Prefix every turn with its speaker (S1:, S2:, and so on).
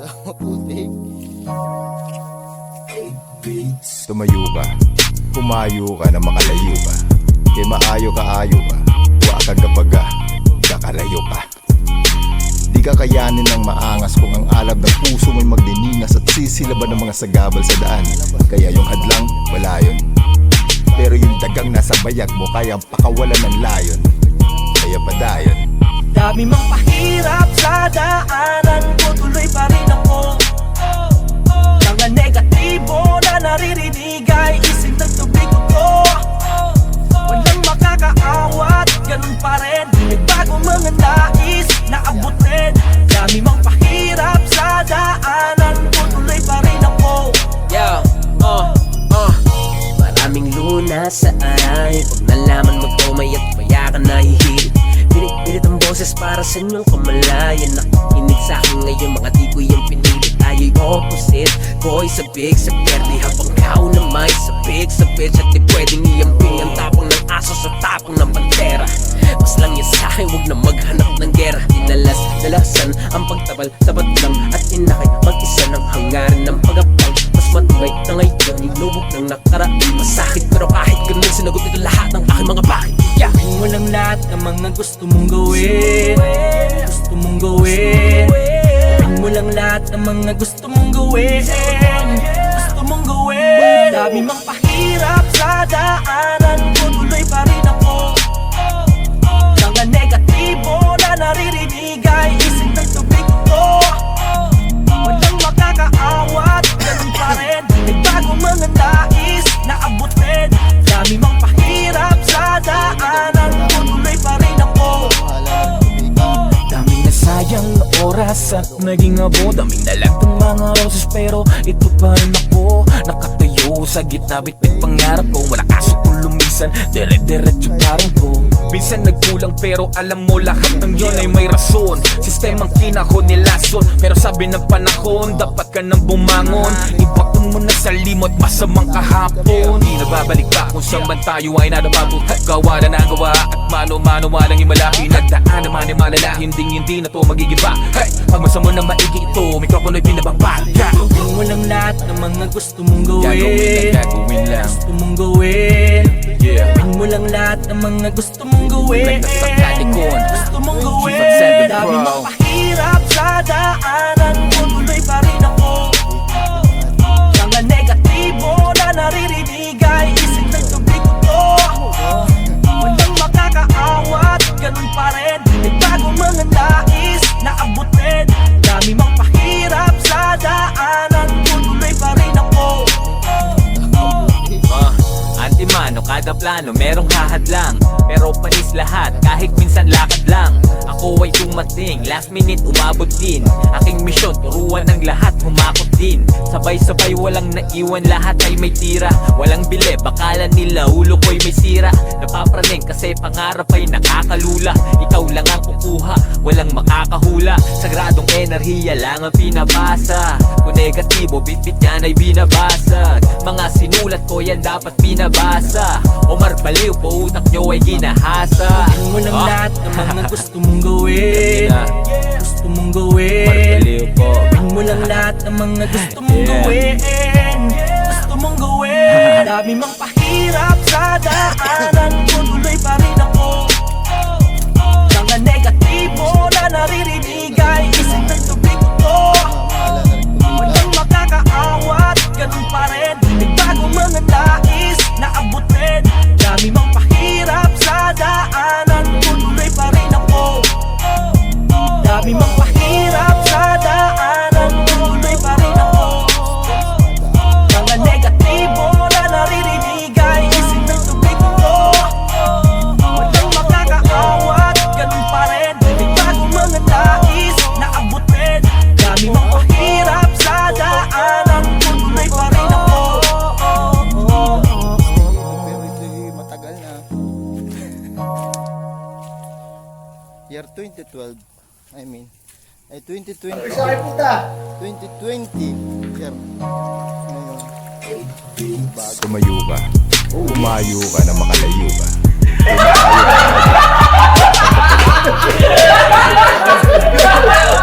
S1: Putik.
S2: Tumayo ka, pumayo ka na makalayo ka. Kay maayo ka ayo ka, wa ka kapag ka, kakalayo ka. Di ka kayanin ng maangas kung ang alab ng puso mo'y magdiningas At sisilaban ng mga sagabal sa daan. Kaya yung hadlang, wala yun. Pero yung dagang nasa bayag mo, kayang pakawalan ng layon. Kaya padayon.
S3: Dami mang pahirap sa daanan ko Tuloy pa rin ako Mga negatibo na naririnig ay isip ng tubig ko. Walang makakaawat, ganun pa rin. Nagbago mga nais, naabutin Dami mang pahirap sa daanan ko Tuloy pa rin ako.
S4: Yo, uh, uh. Maraming luna sa aray Pag nalaman mo to may boses para sa inyong kamalayan. Nakikinig sa akin ngayon mga di ko yung pinilit Tayo'y opposite. Ko'y sabik sa perdi Habang kao na may sabik sa bitch. At di pwedeng iamping ang tapang ng aso sa tapang ng pantera Mas lang yan sa akin, huwag na maghanap ng gera. Dinalas, dalasan ang pagtabal Sabat lang. At inakay Mag-isa ng hangarin ng pagapang Mas matibay na ngayon Inubog ng nakaraan Masakit pero kahit ganun Sinagot ito lahat ng aking mga bakit
S3: lahat ng mga gusto mong gawin. Gusto mong gawin. Gawin mo lang lahat ng mga gusto mong gawin at naging abo Daming nalatang mga roses pero ito pa rin ako. Nakatayo sa gitna bitbit pangarap ko. Wala kaso kung lumisan, dire-diretso parang ko. Minsan nagkulang pero alam mo lahat ng yon ay may rason. Sistemang kinako nilason Pero sabi ng panahon dapat ka nang bumangon Ipakon mo na sa limot masamang kahapon. Di na babalik pa kung saan man tayo ay nadababo Gawa na nagawa at mano-mano walang imalaki Nagdaan naman ay malala Hindi hindi na to magigiba Hey! Pag masamo na maigi ito Mikropono ay binababaga Gawin mo lang lahat ng mga gusto mong gawin.
S4: Gagawin lang, gagawin lang.
S3: Gusto mong gawin.
S4: Yeah.
S3: Gawin mo lang lahat ng mga gusto mong gawin.
S4: Tulad ng sa Calicon.
S3: Gusto mong gawin. Dami
S4: bro.
S3: mang pahirap sa daanan. Ko Tuloy pa rin ako
S4: kada plano, merong hahadlang Pero panis lahat, kahit minsan lakad lang. Ako ay tumating, last minute umabot din. Aking misyon, turuan ng lahat, humakot din. Sabay-sabay walang naiwan, lahat ay may tira. Walang bili, bakala nila, ulo ko'y may sira. Napapraning kasi pangarap ay nakakalula Ikaw lang ang kukuha, walang makakahula. Sagradong enerhiya lang ang pinabasa. Kung negatibo, bitbit yan ay binabasag. Mga sinulat ko yan dapat binabasa. Omar Baliw, po utak nyo ay ginahasa.
S3: Gawin mo lang
S4: Ah.
S3: lahat ng mga gusto mong gawin. Gusto mong gawin.
S4: Omar Baliw po.
S3: Gawin mo lang lahat ng mga gusto mong
S4: Yeah.
S3: gawin. Gusto mong gawin. Dami mang pahirap sa daanan. Ko Tuloy pa Dami mang pahirap sa daanan Tuloy pa rin ako Mga negatibo na naririnig ay isip ng tubig ko Walang makakaawat, ganun pa rin Nagbago mga nais, naabutin Dami mang pahirap sa daanan Tuloy pa rin ako
S1: matagal na. Year 2012. I mean. Ay 2020. 2020. Year. Ngayon. Bago.
S2: Tumayo ka, pumayo ka na makalayo ka Kay maayo ka